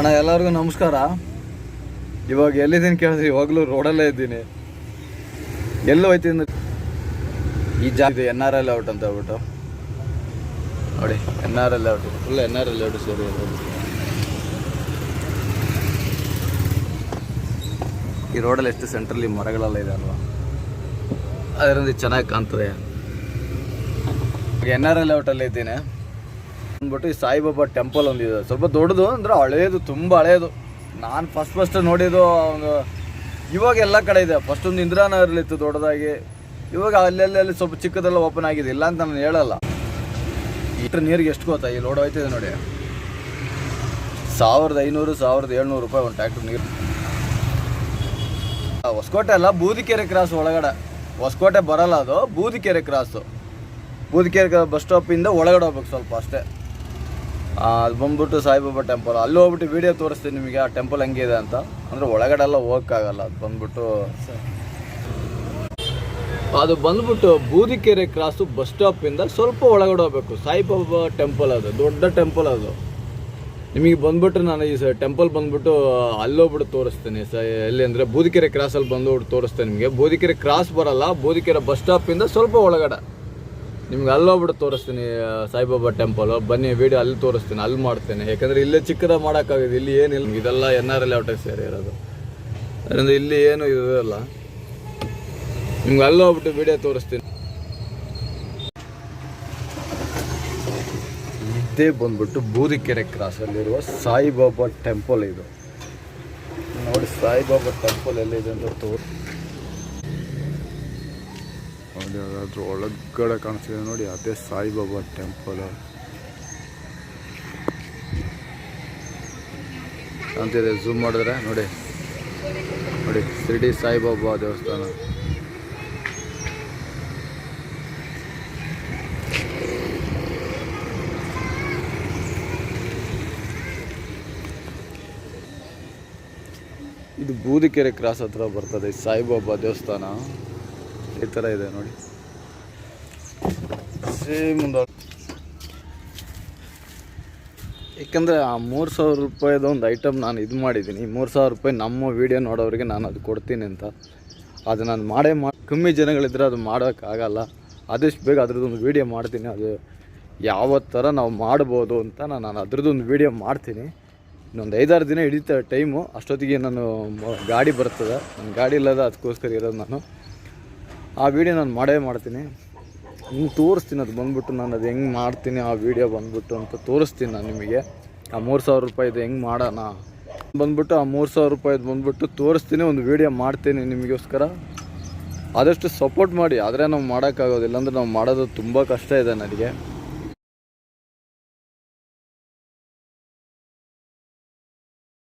ಅಣ್ಣ, ಎಲ್ಲರಿಗೂ ನಮಸ್ಕಾರ. ಇವಾಗ ಎಲ್ಲಿದ್ದೀನಿ ಕೇಳಿದ್ರೆ ಇವಾಗಲೂ ರೋಡಲ್ಲೇ ಇದ್ದೀನಿ. ಎಲ್ಲಿ ಹೋಯ್ತೀನಿ ಈ ಜಾಗ ಎನ್ ಆರ್ ಎಲ್ ಔಟ್ ಅಂತ ಹೇಳ್ಬಿಟ್ಟು. ನೋಡಿ N R L out full N R L out ಸರಿ ಈ ರೋಡಲ್ಲಿ ಎಷ್ಟು ಸೆಂಟ್ರಲ್ಲಿ ಮರಗಳೆಲ್ಲ ಇದೆ ಅಲ್ವಾ? ಅದರಿಂದ ಚೆನ್ನಾಗಿ ಕಾಣ್ತದೆ. ಎನ್ ಆರ್ ಎಲ್ ಔಟಲ್ಲಿ ಇದ್ದೀನಿ. ಅಂದ್ಬಿಟ್ಟು ಈ ಸಾಯಿಬಾಬಾ ಟೆಂಪಲ್ ಒಂದಿದೆ ಸ್ವಲ್ಪ ದೊಡ್ಡದು ಅಂದ್ರೆ ಹಳೇದು, ತುಂಬ ಹಳೇದು. ನಾನು ಫಸ್ಟ್ ಫಸ್ಟ್ ನೋಡಿದ್ದು ಒಂದು ಇವಾಗ ಎಲ್ಲ ಕಡೆ ಇದೆ. ಫಸ್ಟ್ ಒಂದು ಇಂದಿರಾನಗರಲ್ಲಿತ್ತು ದೊಡ್ಡದಾಗಿ. ಇವಾಗ ಅಲ್ಲೆಲ್ಲಿ ಅಲ್ಲಿ ಸ್ವಲ್ಪ ಚಿಕ್ಕದೆಲ್ಲ ಓಪನ್ ಆಗಿದೆ. ಇಲ್ಲ ಅಂತ ನಾನು ಹೇಳಲ್ಲ. ಇಟ್ಟರೆ ನೀರಿಗೆ ಎಷ್ಟು ಗೊತ್ತಾ? ಈ ಲೋಡ್ ಹೋಯ್ತಿದೆ ನೋಡಿ. ಸಾವಿರದ ಐನೂರು, ಸಾವಿರದ ಏಳ್ನೂರು ರೂಪಾಯಿ ಒಂದು ಟ್ಯಾಕ್ಟ್ರ್ ನೀರು. ಹೊಸಕೋಟೆ ಅಲ್ಲ ಬೂದಿಕೆರೆ ಕ್ರಾಸ್ ಒಳಗಡೆ. ಹೊಸಕೋಟೆ ಬರಲ್ಲ ಅದು ಬೂದಿಕೆರೆ ಕ್ರಾಸು ಬೂದಿಕೆರೆ ಬಸ್ ಸ್ಟಾಪಿಂದ ಒಳಗಡೆ ಹೋಗ್ಬೇಕು ಸ್ವಲ್ಪ ಅಷ್ಟೇ. ಅದು ಬಂದ್ಬಿಟ್ಟು ಸಾಯಿಬಾಬಾ ಟೆಂಪಲ್ ಅಲ್ಲಿ ಹೋಗ್ಬಿಟ್ಟು ವಿಡಿಯೋ ತೋರಿಸ್ತೀನಿ ನಿಮಗೆ, ಆ ಟೆಂಪಲ್ ಹೆಂಗಿದೆ ಅಂತ. ಅಂದರೆ ಒಳಗಡೆ ಎಲ್ಲ ಹೋಗೋಕ್ಕಾಗಲ್ಲ, ಅದು ಬಂದ್ಬಿಟ್ಟು. ಅದು ಬಂದ್ಬಿಟ್ಟು ಬೂದಿಕೆರೆ ಕ್ರಾಸು ಬಸ್ ಸ್ಟಾಪಿಂದ ಸ್ವಲ್ಪ ಒಳಗಡೆ ಹೋಗ್ಬೇಕು. ಸಾಯಿಬಾಬಾ ಟೆಂಪಲ್ ಅದು, ದೊಡ್ಡ ಟೆಂಪಲ್ ಅದು. ನಿಮಗೆ ಬಂದ್ಬಿಟ್ಟು ನಾನು ಈ ಟೆಂಪಲ್ ಬಂದ್ಬಿಟ್ಟು ಅಲ್ಲೋಗ್ಬಿಟ್ಟು ತೋರಿಸ್ತೀನಿ. ಸ, ಎಲ್ಲಿ ಅಂದರೆ ಬೂದಿಕೆರೆ ಕ್ರಾಸಲ್ಲಿ ಬಂದುಬಿಟ್ಟು ತೋರಿಸ್ತೇನೆ ನಿಮಗೆ. ಬೂದಿಕೆರೆ ಕ್ರಾಸ್ ಬರಲ್ಲ ಬೂದಿಕೆರೆ ಬಸ್ ಸ್ಟಾಪಿಂದ ಸ್ವಲ್ಪ ಒಳಗಡೆ. ನಿಮ್ಗೆ ಅಲ್ಲೋಗ್ಬಿಟ್ಟು ತೋರಿಸ್ತೀನಿ ಸಾಯಿಬಾಬಾ ಟೆಂಪಲ್ ಬನ್ನಿ ವೀಡಿಯೋ ಅಲ್ಲಿ ತೋರಿಸ್ತೀನಿ, ಅಲ್ಲಿ ಮಾಡ್ತೇನೆ. ಯಾಕಂದರೆ ಇಲ್ಲೇ ಚಿಕ್ಕದ ಮಾಡೋಕ್ಕಾಗಿದೆ, ಇಲ್ಲಿ ಏನಿಲ್ಲ ಇದೆಲ್ಲ ಎನ್ ಆರ್ ಎಲ್ ಔಟ್ ಸೇರಿ ಇರೋದು. ಅದರಿಂದ ಇಲ್ಲಿ ಏನು ಇರೋಲ್ಲ ನಿಮ್ಗೆ ಅಲ್ಲೋಗ್ಬಿಟ್ಟು ವೀಡಿಯೋ ತೋರಿಸ್ತೀನಿ. ಇದೇ ಬಂದ್ಬಿಟ್ಟು ಬೂದಿಕೆರೆ ಕ್ರಾಸಲ್ಲಿರುವ ಸಾಯಿಬಾಬಾ ಟೆಂಪಲ್ ಇದು. ನೋಡಿ, ಸಾಯಿಬಾಬಾ ಟೆಂಪಲ್ ಎಲ್ಲಿದೆ ಅಂತ ತೋರ್ ನೋಡಿ ಅದ್ರ ಒಳಗಡೆ ಕಾಣಿಸ್ತಿದೆ ನೋಡಿ, ಅದೇ ಸಾಯಿಬಾಬಾ ಟೆಂಪಲ್ ಅಂತಿದೆ ಝೂಮ್ ಮಾಡಿದ್ರೆ ನೋಡಿ. ನೋಡಿ ಶಿರ್ಡಿ ಸಾಯಿಬಾಬಾ ದೇವಸ್ಥಾನ. ಇದು ಬೂದಿಕೆರೆ ಕ್ರಾಸ್ ಹತ್ರ ಬರ್ತದೆ, ಸಾಯಿಬಾಬಾ ದೇವಸ್ಥಾನ. ಈ ಥರ ಇದೆ ನೋಡಿ. ಸೇಮ್ ಏಕೆಂದರೆ ಆ ಮೂರು ಸಾವಿರ ರೂಪಾಯಿದ ಒಂದು ಐಟಮ್ ನಾನು ಇದು ಮಾಡಿದ್ದೀನಿ. ಮೂರು ಸಾವಿರ ರೂಪಾಯಿ ನಮ್ಮ ವೀಡಿಯೋ ನೋಡೋರಿಗೆ ನಾನು ಅದು ಕೊಡ್ತೀನಿ ಅಂತ. ಅದು ನಾನು ಮಾಡೇ ಮಾ ಕಮ್ಮಿ ಜನಗಳಿದ್ರೆ ಅದು ಮಾಡೋಕ್ಕಾಗಲ್ಲ ಆದಷ್ಟು ಬೇಗ ಅದ್ರದ್ದೊಂದು ವೀಡಿಯೋ ಮಾಡ್ತೀನಿ. ಅದು ಯಾವ ಥರ ನಾವು ಮಾಡ್ಬೋದು ಅಂತ ನಾನು ನಾನು ಅದ್ರದ್ದೊಂದು ವೀಡಿಯೋ ಮಾಡ್ತೀನಿ. ಇನ್ನೊಂದು ಐದಾರು ದಿನ ಹಿಡಿತ ಟೈಮು ಅಷ್ಟೊತ್ತಿಗೆ ನಾನು ಗಾಡಿ ಬರ್ತದೆ. ನನ್ನ ಗಾಡಿ ಇಲ್ಲದ ಅದಕ್ಕೋಸ್ಕರ ಇರೋದು ನಾನು. ಆ ವಿಡಿಯೋ ನಾನು ಮಾಡೇ ಮಾಡ್ತೀನಿ. ನಿಮ್ಗೆ ತೋರಿಸ್ತೀನಿ, ಅದು ಬಂದ್ಬಿಟ್ಟು ನಾನು ಅದು ಹೆಂಗೆ ಮಾಡ್ತೀನಿ, ಆ ವಿಡಿಯೋ ಬಂದ್ಬಿಟ್ಟು ಅಂತ ತೋರಿಸ್ತೀನಿ ನಾನು ನಿಮಗೆ. ಆ ಮೂರು ಸಾವಿರ ರೂಪಾಯಿದು ಹೆಂಗೆ ಮಾಡೋಣ? ಬಂದ್ಬಿಟ್ಟು ಆ ಮೂರು ಸಾವಿರ ರೂಪಾಯಿದು ಬಂದ್ಬಿಟ್ಟು ತೋರಿಸ್ತೀನಿ, ಒಂದು ವಿಡಿಯೋ ಮಾಡ್ತೀನಿ ನಿಮಗೋಸ್ಕರ ಆದಷ್ಟು ಸಪೋರ್ಟ್ ಮಾಡಿ, ಆದರೆ ನಾವು ಮಾಡೋಕ್ಕಾಗೋದಿಲ್ಲ ಅಂದರೆ ನಾವು ಮಾಡೋದು ತುಂಬ ಕಷ್ಟ ಇದೆ ನನಗೆ.